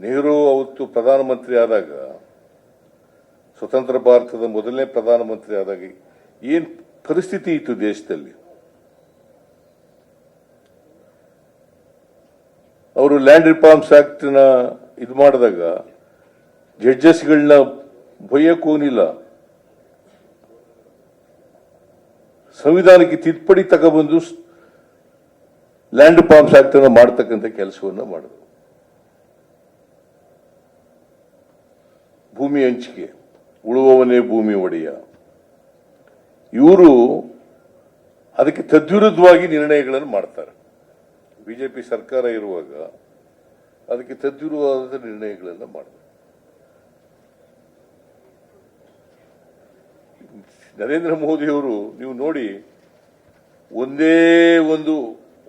ನೆಹರು ಅವತ್ತು ಪ್ರಧಾನಮಂತ್ರಿ ಆದಾಗ ಸ್ವತಂತ್ರ ಭಾರತದ ಮೊದಲನೇ ಪ್ರಧಾನಮಂತ್ರಿ ಆದಾಗ ಏನ್ ಪರಿಸ್ಥಿತಿ ಇತ್ತು ದೇಶದಲ್ಲಿ? ಅವರು ಲ್ಯಾಂಡ್ ರಿಫಾರ್ಮ್ಸ್ ಆಕ್ಟ್ನ ಇದು ಮಾಡಿದಾಗ ಜಡ್ಜಸ್ಗಳನ್ನ ಬೈಯಕ್ಕೂನಿಲ್ಲ ಸಂವಿಧಾನಕ್ಕೆ ತಿದ್ದುಪಡಿ ತಗೊಬಂದು ಲ್ಯಾಂಡ್ ರಿಫಾರ್ಮ್ಸ್ ಆಕ್ಟ್ ಅನ್ನು ಮಾಡ್ತಕ್ಕಂಥ ಕೆಲಸವನ್ನ ಮಾಡಿದ್ರು. ಭೂಮಿ ಹಂಚಿಕೆ, ಉಳುವವನೇ ಭೂಮಿ ಒಡೆಯ. ಇವರು ಅದಕ್ಕೆ ತದ್ವಿರುದ್ಧವಾಗಿ ನಿರ್ಣಯಗಳನ್ನು ಮಾಡ್ತಾರೆ. ಬಿಜೆಪಿ ಸರ್ಕಾರ ಇರುವಾಗ ಅದಕ್ಕೆ ತದ್ವಿರುವಾದ ನಿರ್ಣಯಗಳನ್ನು ಮಾಡ್ತಾರೆ. ನರೇಂದ್ರ ಮೋದಿಯವರು, ನೀವು ನೋಡಿ, ಒಂದೇ ಒಂದು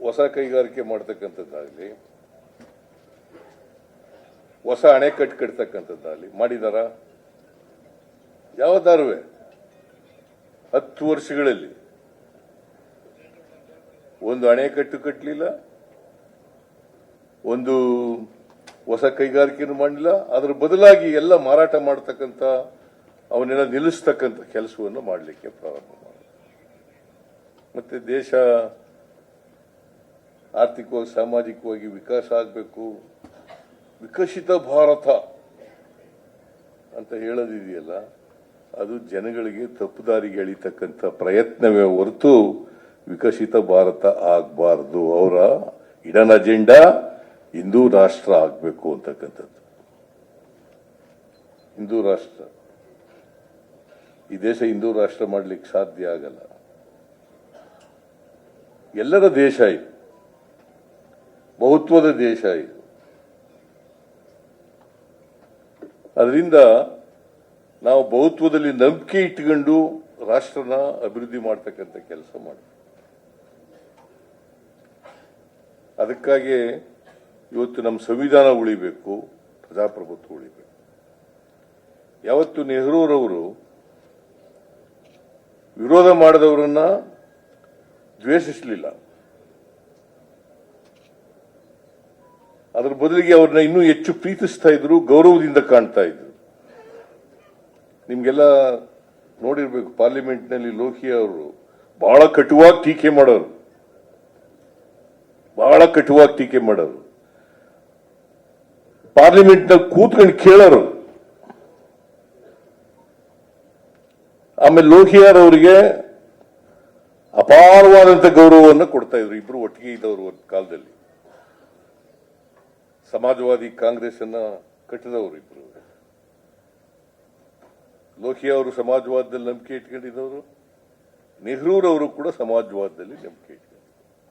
ಹೊಸ ಕೈಗಾರಿಕೆ ಮಾಡ್ತಕ್ಕಂಥದ್ದಾಗಲಿ ಹೊಸ ಅಣೆಕಟ್ಟು ಅಲ್ಲಿ ಮಾಡಿದಾರ? ಯಾವತ್ತಾರುವೆ ಹತ್ತು ವರ್ಷಗಳಲ್ಲಿ. ಒಂದು ಅಣೆಕಟ್ಟು ಕಟ್ಟಲಿಲ್ಲ ಒಂದು ಹೊಸ ಕೈಗಾರಿಕೆಯನ್ನು ಮಾಡಲಿಲ್ಲ, ಅದರ ಬದಲಾಗಿ ಎಲ್ಲ ಮಾರಾಟ ಮಾಡತಕ್ಕಂಥ, ಅವನ್ನೆಲ್ಲ ನಿಲ್ಲಿಸ್ತಕ್ಕಂಥ ಕೆಲಸವನ್ನು ಮಾಡಲಿಕ್ಕೆ ಪ್ರಾರಂಭ ಮಾಡಿದೆ ಮತ್ತೆ ದೇಶ ಆರ್ಥಿಕವಾಗಿ, ಸಾಮಾಜಿಕವಾಗಿ ವಿಕಾಸ ಆಗಬೇಕು ವಿಕಸಿತ ಭಾರತ ಅಂತ ಹೇಳೋದಿದೆಯಲ್ಲ, ಅದು ಜನಗಳಿಗೆ ತಪ್ಪುದಾರಿಗೆ ಎಳಿತಕ್ಕಂಥ ಪ್ರಯತ್ನವೇ ಹೊರತು ವಿಕಸಿತ ಭಾರತ ಆಗಬಾರ್ದು. ಅವರ ಇಡನ್ ಅಜೆಂಡಾ ಹಿಂದೂ ರಾಷ್ಟ್ರ ಆಗಬೇಕು ಅಂತಕ್ಕಂಥದ್ದು. ಹಿಂದೂ ರಾಷ್ಟ್ರ. ಈ ದೇಶ ಹಿಂದೂ ರಾಷ್ಟ್ರ ಮಾಡಲಿಕ್ಕೆ ಸಾಧ್ಯ ಆಗಲ್ಲ. ಎಲ್ಲರ ದೇಶ ಇದು. ಬಹುತ್ವದ ದೇಶ ಇದು. ಅದರಿಂದ ನಾವು ಬಹುತ್ವದಲ್ಲಿ ನಂಬಿಕೆ ಇಟ್ಕೊಂಡು ರಾಷ್ಟ್ರನ ಅಭಿವೃದ್ಧಿ ಮಾಡ್ತಕ್ಕಂಥ ಕೆಲಸ ಮಾಡಿ. ಅದಕ್ಕಾಗಿ ಇವತ್ತು ನಮ್ಮ ಸಂವಿಧಾನ ಉಳಿಬೇಕು, ಪ್ರಜಾಪ್ರಭುತ್ವ ಉಳಿಬೇಕು. ಯಾವತ್ತು ನೆಹರೂರವರು ವಿರೋಧ ಮಾಡಿದವರನ್ನ ದ್ವೇಷಿಸಲಿಲ್ಲ. ಅದರ ಬದಲಿಗೆ ಅವ್ರನ್ನ ಇನ್ನೂ ಹೆಚ್ಚು ಪ್ರೀತಿಸ್ತಾ ಇದ್ರು, ಗೌರವದಿಂದ ಕಾಣ್ತಾ ಇದ್ರು. ನಿಮ್ಗೆಲ್ಲ ನೋಡಿರ್ಬೇಕು, ಪಾರ್ಲಿಮೆಂಟ್ನಲ್ಲಿ ಲೋಕಿ ಅವರು ಬಹಳ ಕಟುವಾಗಿ ಟೀಕೆ ಮಾಡೋರು. ಬಹಳ ಕಟುವಾಗಿ ಟೀಕೆ ಮಾಡೋರು. ಪಾರ್ಲಿಮೆಂಟ್ನಲ್ಲಿ ಕೂತ್ಕೊಂಡು ಕೇಳೋರು. ಆಮೇಲೆ ಲೋಹಿಯಾರ್ ಅವರಿಗೆ ಅಪಾರವಾದಂತ ಗೌರವವನ್ನು ಕೊಡ್ತಾ ಇದ್ರು, ಇಬ್ರು ಒಟ್ಟಿಗೆ ಇದ್ದವರು ಒಂದು ಕಾಲದಲ್ಲಿ. ಸಮಾಜವಾದಿ ಕಾಂಗ್ರೆಸ್ ಅನ್ನ ಕಟ್ಟಿದವರು ಇಬ್ರು. ಲೋಹಿಯಾ ಅವರು ಸಮಾಜವಾದದಲ್ಲಿ ನಂಬಿಕೆ ಇಟ್ಕೊಂಡಿದ್ದವರು. ನೆಹರೂರವರು ಕೂಡ ಸಮಾಜವಾದದಲ್ಲಿ ನಂಬಿಕೆ ಇಟ್ಕೊಂಡಿದ್ರು